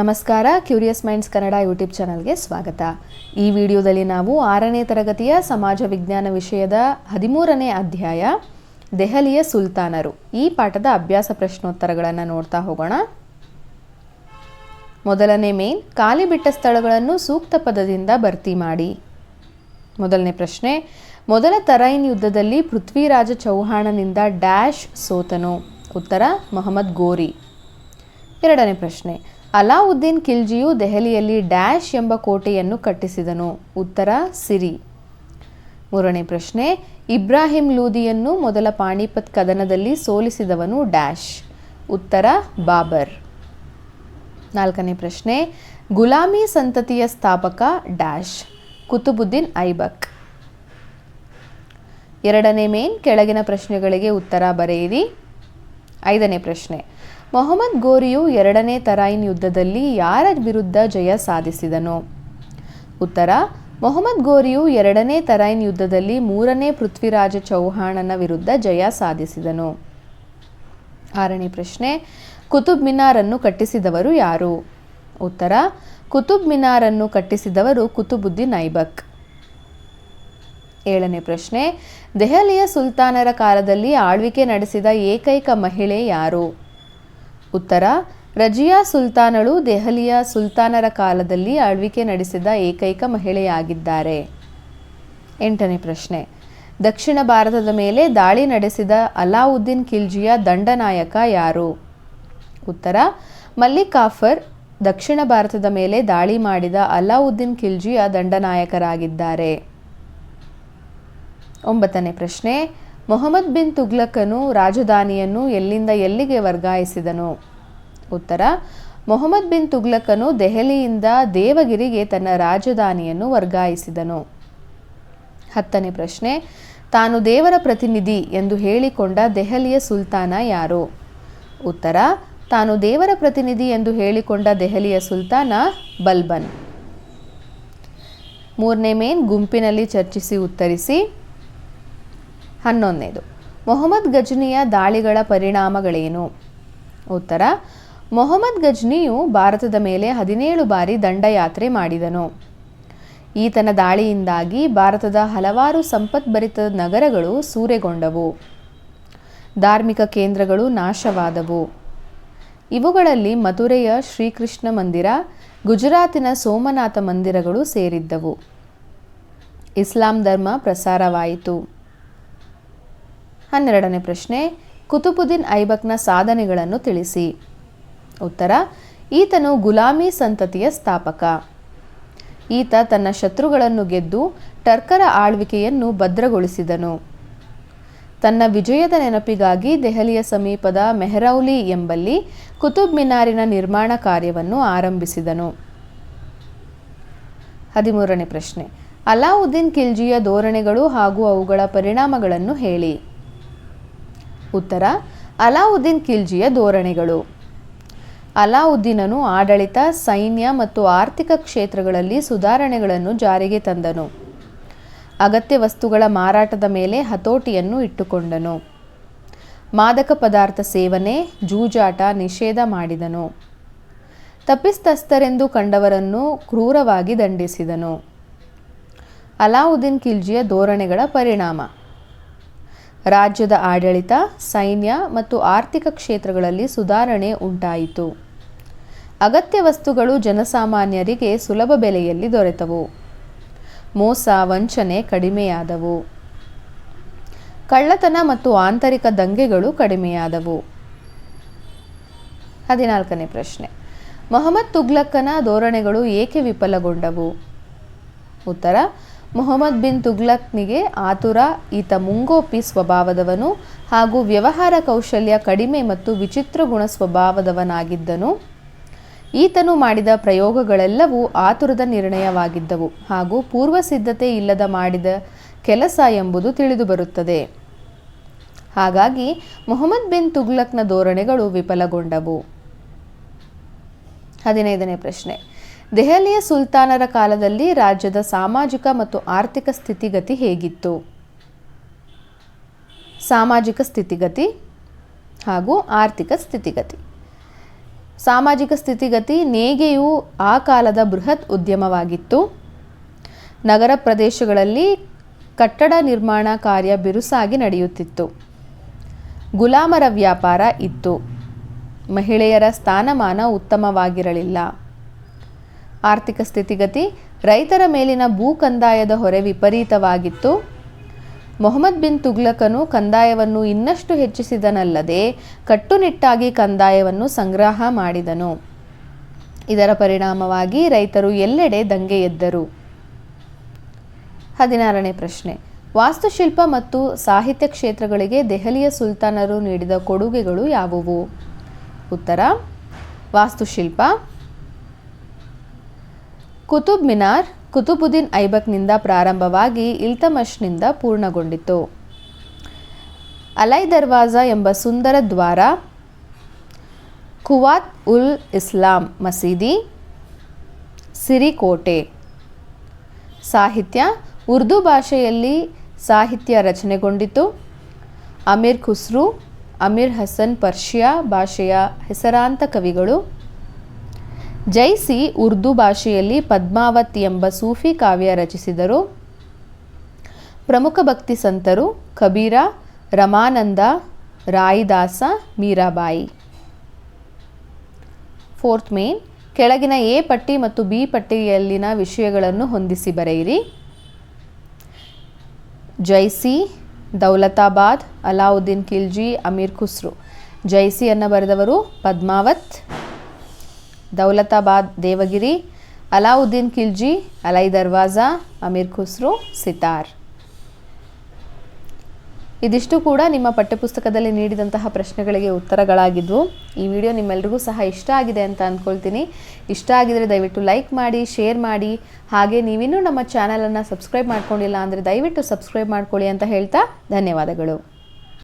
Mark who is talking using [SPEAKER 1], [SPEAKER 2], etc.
[SPEAKER 1] ನಮಸ್ಕಾರ curious minds Kannada YouTube ಚಾನಲ್ಗೆ ಸ್ವಾಗತ. ಈ ವಿಡಿಯೋದಲ್ಲಿ ನಾವು ಆರನೇ ತರಗತಿಯ ಸಮಾಜ ವಿಜ್ಞಾನ ವಿಷಯದ ಹದಿಮೂರನೇ ಅಧ್ಯಾಯ, ದೆಹಲಿಯ ಸುಲ್ತಾನರು. ಈ ಪಾಠದ ಅಭ್ಯಾಸ ಪ್ರಶ್ನೋತ್ತರಗಳನ್ನು ನೋಡ್ತಾ ಹೋಗೋಣ. ಮೊದಲನೇ ಮೇನ್ ಖಾಲಿ ಬಿಟ್ಟ ಸ್ಥಳಗಳನ್ನು ಸೂಕ್ತ ಪದದಿಂದ ಭರ್ತಿ ಮಾಡಿ. ಮೊದಲನೇ ಪ್ರಶ್ನೆ, ಮೊದಲ ತರೈನ್ ಯುದ್ಧದಲ್ಲಿ ಪೃಥ್ವಿರಾಜ ಚೌಹಾಣನಿಂದ ಡ್ಯಾಶ್ ಸೋತನು. ಉತ್ತರ, ಮೊಹಮ್ಮದ್ ಗೋರಿ. ಎರಡನೇ ಪ್ರಶ್ನೆ ಅಲಾವುದ್ದೀನ್ ಖಿಲ್ಜಿಯು ದೆಹಲಿಯಲ್ಲಿ ಡ್ಯಾಶ್ ಎಂಬ ಕೋಟೆಯನ್ನು ಕಟ್ಟಿಸಿದನು. ಉತ್ತರ, ಸಿರಿ. ಮೂರನೇ ಪ್ರಶ್ನೆ, ಇಬ್ರಾಹಿಂ ಲೂದಿಯನ್ನು ಮೊದಲ ಪಾಣಿಪತ್ ಕದನದಲ್ಲಿ ಸೋಲಿಸಿದವನು ಡ್ಯಾಶ್. ಉತ್ತರ, ಬಾಬರ್. ನಾಲ್ಕನೇ ಪ್ರಶ್ನೆ, ಗುಲಾಮಿ ಸಂತತಿಯ ಸ್ಥಾಪಕ ಡ್ಯಾಶ್. ಕುತುಬುದ್ದೀನ್ ಐಬಕ್. ಎರಡನೇ ಮೇನ್, ಕೆಳಗಿನ ಪ್ರಶ್ನೆಗಳಿಗೆ ಉತ್ತರ ಬರೆಯಿರಿ. ಐದನೇ ಪ್ರಶ್ನೆ ಮೊಹಮ್ಮದ್ ಗೋರಿಯು ಎರಡನೇ ತರಾಯಿನ್ ಯುದ್ಧದಲ್ಲಿ ಯಾರ ವಿರುದ್ಧ ಜಯ ಸಾಧಿಸಿದನು? ಉತ್ತರ, ಮೊಹಮ್ಮದ್ ಗೋರಿಯು ಎರಡನೇ ತರಾಯಿನ್ ಯುದ್ಧದಲ್ಲಿ ಮೂರನೇ ಪೃಥ್ವಿರಾಜ ಚೌಹಾಣನ ವಿರುದ್ಧ ಜಯ ಸಾಧಿಸಿದನು. ಆರನೇ ಪ್ರಶ್ನೆ, ಕುತುಬ್ ಮಿನಾರನ್ನು ಕಟ್ಟಿಸಿದವರು ಯಾರು? ಉತ್ತರ, ಕುತುಬ್ ಮಿನಾರನ್ನು ಕಟ್ಟಿಸಿದವರು ಕುತುಬುದ್ದೀನ್ ಐಬಕ್. ಏಳನೇ ಪ್ರಶ್ನೆ, ದೆಹಲಿಯ ಸುಲ್ತಾನರ ಕಾಲದಲ್ಲಿ ಆಳ್ವಿಕೆ ನಡೆಸಿದ ಏಕೈಕ ಮಹಿಳೆ ಯಾರು? ಉತ್ತರ, ರಜಿಯಾ ಸುಲ್ತಾನಳು ದೆಹಲಿಯ ಸುಲ್ತಾನರ ಕಾಲದಲ್ಲಿ ಆಳ್ವಿಕೆ ನಡೆಸಿದ ಏಕೈಕ ಮಹಿಳೆಯಾಗಿದ್ದಾರೆ. ಎಂಟನೇ ಪ್ರಶ್ನೆ. ದಕ್ಷಿಣ ಭಾರತದ ಮೇಲೆ ದಾಳಿ ನಡೆಸಿದ ಅಲಾವುದ್ದೀನ್ ಖಿಲ್ಜಿಯ ದಂಡನಾಯಕ ಯಾರು? ಉತ್ತರ ಮಲ್ಲಿಕಾಫರ್ ದಕ್ಷಿಣ ಭಾರತದ ಮೇಲೆ ದಾಳಿ ಮಾಡಿದ ಅಲಾವುದ್ದೀನ್ ಖಿಲ್ಜಿಯ ದಂಡನಾಯಕರಾಗಿದ್ದಾರೆ ಒಂಬತ್ತನೇ ಪ್ರಶ್ನೆ. ಮೊಹಮ್ಮದ್ ಬಿನ್ ತುಗ್ಲಕನು ರಾಜಧಾನಿಯನ್ನು ಎಲ್ಲಿಂದ ಎಲ್ಲಿಗೆ ವರ್ಗಾಯಿಸಿದನು? ಉತ್ತರ, ಮೊಹಮ್ಮದ್ ಬಿನ್ ತುಗ್ಲಕನು ದೆಹಲಿಯಿಂದ ದೇವಗಿರಿಗೆ ತನ್ನ ರಾಜಧಾನಿಯನ್ನು ವರ್ಗಾಯಿಸಿದನು. ಹತ್ತನೇ ಪ್ರಶ್ನೆ, ತಾನು ದೇವರ ಪ್ರತಿನಿಧಿ ಎಂದು ಹೇಳಿಕೊಂಡ ದೆಹಲಿಯ ಸುಲ್ತಾನ ಯಾರು? ಉತ್ತರ, ತಾನು ದೇವರ ಪ್ರತಿನಿಧಿ ಎಂದು ಹೇಳಿಕೊಂಡ ದೆಹಲಿಯ ಸುಲ್ತಾನ ಬಲ್ಬನ್. ಮೂರನೇ ಮೇನ್, ಗುಂಪಿನಲ್ಲಿ ಚರ್ಚಿಸಿ ಉತ್ತರಿಸಿ ಹನ್ನೊಂದನೇದು. ಮೊಹಮ್ಮದ್ ಗಜ್ನಿಯ ದಾಳಿಗಳ ಪರಿಣಾಮಗಳೇನು? ಉತ್ತರ, ಮೊಹಮ್ಮದ್ ಗಜ್ನಿಯು ಭಾರತದ ಮೇಲೆ ಹದಿನೇಳು ಬಾರಿ ದಂಡಯಾತ್ರೆ ಮಾಡಿದನು. ಈತನ ದಾಳಿಯಿಂದಾಗಿ ಭಾರತದ ಹಲವಾರು ಸಂಪತ್ಭರಿತ ನಗರಗಳು ಸೂರೆಗೊಂಡವು. ಧಾರ್ಮಿಕ ಕೇಂದ್ರಗಳು ನಾಶವಾದವು. ಇವುಗಳಲ್ಲಿ ಮಧುರೆಯ ಶ್ರೀಕೃಷ್ಣ ಮಂದಿರ, ಗುಜರಾತಿನ ಸೋಮನಾಥ ಮಂದಿರಗಳು ಸೇರಿದ್ದವು. ಇಸ್ಲಾಂ ಧರ್ಮ ಪ್ರಸಾರವಾಯಿತು. ಹನ್ನೆರಡನೇ ಪ್ರಶ್ನೆ, ಕುತುಬುದ್ದೀನ್ ಐಬಕ್ನ ಸಾಧನೆಗಳನ್ನು ತಿಳಿಸಿ. ಉತ್ತರ, ಈತನು ಗುಲಾಮಿ ಸಂತತಿಯ ಸ್ಥಾಪಕ. ಈತ ತನ್ನ ಶತ್ರುಗಳನ್ನು ಗೆದ್ದು ಟರ್ಕರ ಆಳ್ವಿಕೆಯನ್ನು ಭದ್ರಗೊಳಿಸಿದನು. ತನ್ನ ವಿಜಯದ ನೆನಪಿಗಾಗಿ ದೆಹಲಿಯ ಸಮೀಪದ ಮೆಹರೌಲಿ ಎಂಬಲ್ಲಿ ಕುತುಬ್ ಮಿನಾರಿನ ನಿರ್ಮಾಣ ಕಾರ್ಯವನ್ನು ಆರಂಭಿಸಿದನು. ಹದಿಮೂರನೇ ಪ್ರಶ್ನೆ, ಅಲಾವುದ್ದೀನ್ ಖಿಲ್ಜಿಯ ಧೋರಣೆಗಳು ಹಾಗೂ ಅವುಗಳ ಪರಿಣಾಮಗಳನ್ನು ಹೇಳಿ. ಉತ್ತರ, ಅಲಾವುದ್ದೀನ್ ಖಿಲ್ಜಿಯ ಧೋರಣೆಗಳು. ಅಲಾವುದ್ದೀನನು ಆಡಳಿತ, ಸೈನ್ಯ ಮತ್ತು ಆರ್ಥಿಕ ಕ್ಷೇತ್ರಗಳಲ್ಲಿ ಸುಧಾರಣೆಗಳನ್ನು ಜಾರಿಗೆ ತಂದನು. ಅಗತ್ಯ ವಸ್ತುಗಳ ಮಾರಾಟದ ಮೇಲೆ ಹತೋಟಿಯನ್ನು ಇಟ್ಟುಕೊಂಡನು. ಮಾದಕ ಪದಾರ್ಥ ಸೇವನೆ, ಜೂಜಾಟ ನಿಷೇಧ ಮಾಡಿದನು. ತಪ್ಪಿಸ್ತಸ್ಥರೆಂದು ಕಂಡವರನ್ನು ಕ್ರೂರವಾಗಿ ದಂಡಿಸಿದನು. ಅಲಾವುದ್ದೀನ್ ಖಿಲ್ಜಿಯ ಧೋರಣೆಗಳ ಪರಿಣಾಮ. ರಾಜ್ಯದ ಆಡಳಿತ, ಸೈನ್ಯ ಮತ್ತು ಆರ್ಥಿಕ ಕ್ಷೇತ್ರಗಳಲ್ಲಿ ಸುಧಾರಣೆ ಉಂಟಾಯಿತು. ಅಗತ್ಯ ವಸ್ತುಗಳು ಜನಸಾಮಾನ್ಯರಿಗೆ ಸುಲಭ ಬೆಲೆಯಲ್ಲಿ ದೊರೆತವು. ಮೋಸ, ವಂಚನೆ ಕಡಿಮೆಯಾದವು. ಕಳ್ಳತನ ಮತ್ತು ಆಂತರಿಕ ದಂಗೆಗಳು ಕಡಿಮೆಯಾದವು. ಹದಿನಾಲ್ಕನೇ ಪ್ರಶ್ನೆ. ಮೊಹಮ್ಮದ್ ತುಗ್ಲಕ್ಕನ ಧೋರಣೆಗಳು ಏಕೆ ವಿಫಲಗೊಂಡವು? ಉತ್ತರ ಮೊಹಮ್ಮದ್ ಬಿನ್ ತುಗ್ಲಕ್ನಿಗೆ ಆತುರ, ಈತ ಮುಂಗೋಪಿ ಸ್ವಭಾವದವನು ಹಾಗೂ ವ್ಯವಹಾರ ಕೌಶಲ್ಯ ಕಡಿಮೆ ಮತ್ತು ವಿಚಿತ್ರ ಗುಣ ಸ್ವಭಾವದವನಾಗಿದ್ದನು. ಈತನು ಮಾಡಿದ ಪ್ರಯೋಗಗಳೆಲ್ಲವೂ ಆತುರದ ನಿರ್ಣಯವಾಗಿದ್ದವು ಹಾಗೂ ಪೂರ್ವ ಸಿದ್ಧತೆ ಇಲ್ಲದ ಮಾಡಿದ ಕೆಲಸ ಎಂಬುದು ತಿಳಿದುಬರುತ್ತದೆ. ಹಾಗಾಗಿ ಮೊಹಮ್ಮದ್ ಬಿನ್ ತುಗ್ಲಕ್ನ ಧೋರಣೆಗಳು ವಿಫಲಗೊಂಡವು. ಹದಿನೈದನೇ ಪ್ರಶ್ನೆ. ದೆಹಲಿಯ ಸುಲ್ತಾನರ ಕಾಲದಲ್ಲಿ ರಾಜ್ಯದ ಸಾಮಾಜಿಕ ಮತ್ತು ಆರ್ಥಿಕ ಸ್ಥಿತಿಗತಿ ಹೇಗಿತ್ತು? ಸಾಮಾಜಿಕ ಸ್ಥಿತಿಗತಿ ಹಾಗೂ ಆರ್ಥಿಕ ಸ್ಥಿತಿಗತಿ. ಸಾಮಾಜಿಕ ಸ್ಥಿತಿಗತಿ ನೇಯ್ಗೆಯು ಆ ಕಾಲದ ಬೃಹತ್ ಉದ್ಯಮವಾಗಿತ್ತು. ನಗರ ಪ್ರದೇಶಗಳಲ್ಲಿ ಕಟ್ಟಡ ನಿರ್ಮಾಣ ಕಾರ್ಯ ಬಿರುಸಾಗಿ ನಡೆಯುತ್ತಿತ್ತು. ಗುಲಾಮರ ವ್ಯಾಪಾರ ಇತ್ತು. ಮಹಿಳೆಯರ ಸ್ಥಾನಮಾನ ಉತ್ತಮವಾಗಿರಲಿಲ್ಲ. ಆರ್ಥಿಕ ಸ್ಥಿತಿಗತಿ ರೈತರ ಮೇಲಿನ ಭೂ ಕಂದಾಯದ ಹೊರೆ ವಿಪರೀತವಾಗಿತ್ತು. ಮೊಹಮ್ಮದ್ ಬಿನ್ ತುಗ್ಲಕನು ಕಂದಾಯವನ್ನು ಇನ್ನಷ್ಟು ಹೆಚ್ಚಿಸಿದನಲ್ಲದೆ ಕಟ್ಟುನಿಟ್ಟಾಗಿ ಕಂದಾಯವನ್ನು ಸಂಗ್ರಹ ಮಾಡಿದನು. ಇದರ ಪರಿಣಾಮವಾಗಿ ರೈತರು ಎಲ್ಲೆಡೆ ದಂಗೆ ಎದ್ದರು. ಹದಿನಾರನೇ ಪ್ರಶ್ನೆ. ವಾಸ್ತುಶಿಲ್ಪ ಮತ್ತು ಸಾಹಿತ್ಯ ಕ್ಷೇತ್ರಗಳಿಗೆ ದೆಹಲಿಯ ಸುಲ್ತಾನರು ನೀಡಿದ ಕೊಡುಗೆಗಳು ಯಾವುವು? ಉತ್ತರ. ವಾಸ್ತುಶಿಲ್ಪ ಕುತುಬ್ ಮಿನಾರ್ ಕುತುಬುದ್ದೀನ್ ಐಬಕ್ನಿಂದ ಪ್ರಾರಂಭವಾಗಿ ಇಲ್ತಮಶ್ನಿಂದ ಪೂರ್ಣಗೊಂಡಿತು. ಅಲೈ ದರ್ವಾಜಾ ಎಂಬ ಸುಂದರ ದ್ವಾರ ಕುವಾತ್ ಉಲ್ ಇಸ್ಲಾಂ ಮಸೀದಿ, ಸಿರಿಕೋಟೆ. ಸಾಹಿತ್ಯ, ಉರ್ದು ಭಾಷೆಯಲ್ಲಿ ಸಾಹಿತ್ಯ ರಚನೆಗೊಂಡಿತು. ಅಮೀರ್ ಖುಸ್ರು, ಅಮೀರ್ ಹಸನ್ ಪರ್ಷಿಯಾ ಭಾಷೆಯ ಹೆಸರಾಂತ ಕವಿಗಳು. ಜೈಸಿ ಉರ್ದು ಭಾಷೆಯಲ್ಲಿ ಪದ್ಮಾವತ್ ಎಂಬ ಸೂಫಿ ಕಾವ್ಯ ರಚಿಸಿದರು. ಪ್ರಮುಖ ಭಕ್ತಿ ಸಂತರು ಕಬೀರ, ರಮಾನಂದ, ರಾಯಿದಾಸ, ಮೀರಾಬಾಯಿ. ಫೋರ್ತ್ ಮೇನ್, ಕೆಳಗಿನ ಎ ಪಟ್ಟಿ ಮತ್ತು ಬಿ ಪಟ್ಟಿಯಲ್ಲಿನ ವಿಷಯಗಳನ್ನು ಹೊಂದಿಸಿ ಬರೆಯಿರಿ. ಜೈಸಿ, ದೌಲತಾಬಾದ್, ಅಲಾವುದ್ದೀನ್ ಖಿಲ್ಜಿ, ಅಮೀರ್ ಖುಸ್ರು. ಜೈಸಿಯನ್ನು ಬರೆದವರು ಪದ್ಮಾವತ್ ದೌಲತಾಬಾದ್, ದೇವಗಿರಿ, ಅಲಾವುದ್ದೀನ್ ಖಿಲ್ಜಿ, ಅಲೈ ದರ್ವಾಜಾ, ಅಮೀರ್ ಖುಸ್ರು, ಸಿತಾರ್. ಇದಿಷ್ಟು ಕೂಡ ನಿಮ್ಮ ಪಠ್ಯಪುಸ್ತಕದಲ್ಲಿ ನೀಡಿದಂತಹ ಪ್ರಶ್ನೆಗಳಿಗೆ ಉತ್ತರಗಳಾಗಿದ್ವು. ಈ ವಿಡಿಯೋ ನಿಮ್ಮೆಲ್ರಿಗೂ ಸಹ ಇಷ್ಟ ಆಗಿದೆ ಅಂತ ಅಂದ್ಕೊಳ್ತೀನಿ ಇಷ್ಟ ಆಗಿದರೆ ದಯವಿಟ್ಟು ಲೈಕ್ ಮಾಡಿ, ಶೇರ್ ಮಾಡಿ. ಹಾಗೆ ನೀವಿನ್ನೂ ನಮ್ಮ ಚಾನಲನ್ನು ಸಬ್ಸ್ಕ್ರೈಬ್ ಮಾಡ್ಕೊಂಡಿಲ್ಲ ಅಂದರೆ ದಯವಿಟ್ಟು ಸಬ್ಸ್ಕ್ರೈಬ್ ಮಾಡ್ಕೊಳ್ಳಿ ಅಂತ ಹೇಳ್ತಾ ಧನ್ಯವಾದಗಳು.